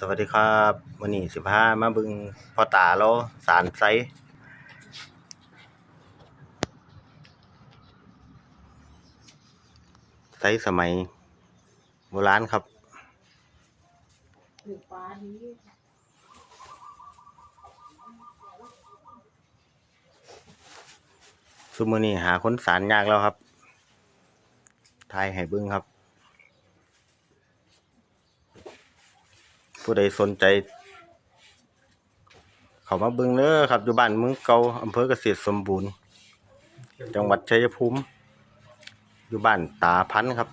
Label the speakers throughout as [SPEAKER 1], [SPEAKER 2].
[SPEAKER 1] สวัสดีครับวันนี้สิบห้ามาบึงพ่อตาเราสารไซไซสมัยโบราณครับซุมือนี้หาคนสารยากแล้วครับทายให้บิ้งครับ ผู้ใดสนใจ เขามาเบิ้งเด้อครับ อยู่บ้านเมืองเก่าอำเภอเกษตรสมบูรณ์ จังหวัดชัยภูมิ อยู่บ้านตาพันธ์ครับ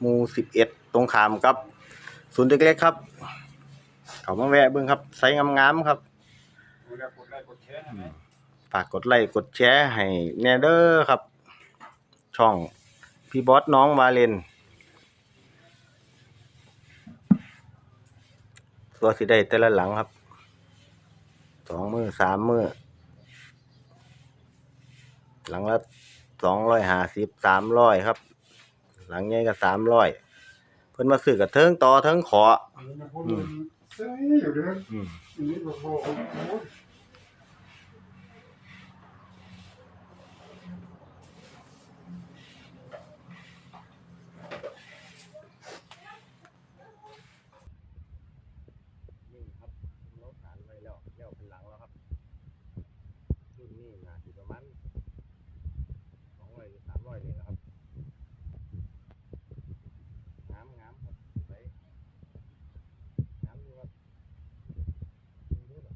[SPEAKER 1] หมู่สิบเอ็ดตรงขามกับ ศูนย์เล็กๆครับ เขามาแวะเบิ้งครับไซส์งามๆครับ ฝากกดไลค์กดแชร์ให้แน่เด้อครับ ช่องพี่บอสน้องวาเลน ตัวสิได้แต่ละหลังครับ สองมือสามมือ หลังละสองร้อยห้าสิบสามร้อยครับ หลังใหญ่ก็สามร้อยเพิ่นมาซื้อกับเทิงต่อเทิงขอ
[SPEAKER 2] อันนี้มันพูดมันเซ่อยู่เด้อ
[SPEAKER 1] อืม
[SPEAKER 2] อันนี้บอกบอกโอ้โห
[SPEAKER 1] นี่ครับเราฐานไว้แล้วแล้วเป็นหลังแล้วครับรุ่ นนี้น่าจะประมาณสองร้อยหรือสามร้อยนี่แหละครับงามงามครับไปงามอยู่ครับดูๆล่ะ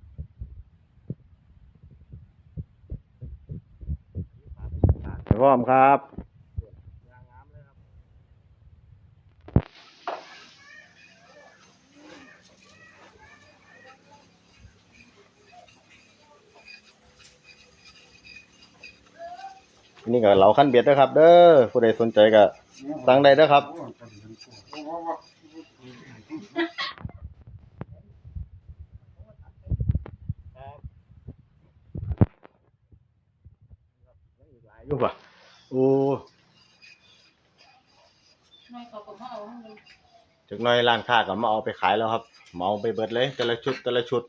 [SPEAKER 1] พร้อมครับงามงามเลยครับ นี่ก็เหลาขั้นเบียดนะครับ เด้อผู้ใดสนใจก็สั่งได้เด้อครับ
[SPEAKER 2] โอ้โหโอ้โหโอ้โห
[SPEAKER 1] อยู่ป่ะโอ้
[SPEAKER 3] ไม่เขาก็มาเอาให้มัน
[SPEAKER 1] จักหน่อยร้านค้าก็มาเอาไปขายแล้วครับเหมาไปเบิดเลย แต่ละชุดแต่ละชุด